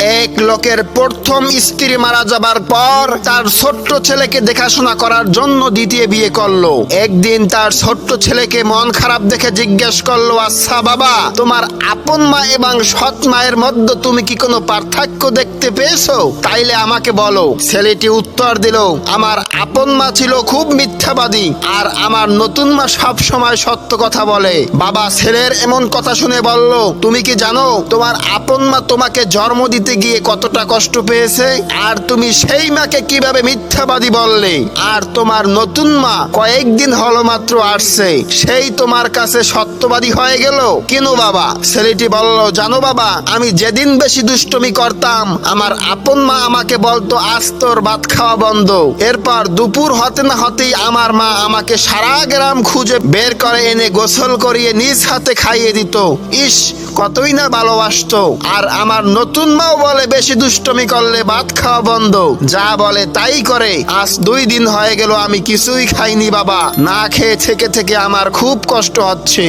এক লোকের প্রথম স্ত্রী মারা যাবার পর তার ছোট্ট ছেলেকে দেখাশোনা করার জন্য দ্বিতীয় বিয়ে করল। একদিন তার ছোট্ট ছেলেকে মন খারাপ দেখে জিজ্ঞেস করল আচ্ছা বাবা, তোমার আপন মা এবং সৎ মায়ের মধ্যে তুমি কি কোনো পার্থক্য দেখতে পেয়েছ? তাইলে আমাকে বলো। ছেলেটি উত্তর দিল, আমার আপন মা ছিল খুব মিথ্যাবাদী আর আমার নতুন মা সব সময় সত্য কথা বলে। বাবা ছেলের এমন কথা শুনে বলল, তুমি কি জানো, তোমার আপন মা তোমাকে জন্ম দিতে গিয়ে কতটা কষ্ট পেয়েছে? আর তুমি সেই মাকে কীভাবে মিথ্যাবাদী বললে? আর তোমার নতুন মা কয়েকদিন হলো মাত্র আসছে। সেই তোমার কাছে সত্যবাদী হয়ে গেল? কেন বাবা? ছেলেটি বলল, জানো বাবা, আমি যেদিন বেশি দুষ্টমি করতাম, আমার আপন মা আমাকে বলতো, আজ তোর ভাত খাওয়া বন্ধ। এরপর দুপুর হতে না হতেই আমার মা আমাকে সারা গ্রাম খুঁজে বের করে এনে গোসল করিয়ে নিজ হাতে খাইয়ে দিত। ইস, কতই না ভালোবাসতো। আর আমার নতুন মাও বলে, বেশি দুষ্টমি করলে ভাত খাওয়া বন্ধ। যা বলে, তাই করে। আজ দুই দিন হয়ে গেল, আমি কিছুই খাইনি বাবা। না খেয়ে থেকে থেকে আমার খুব কষ্ট হচ্ছে।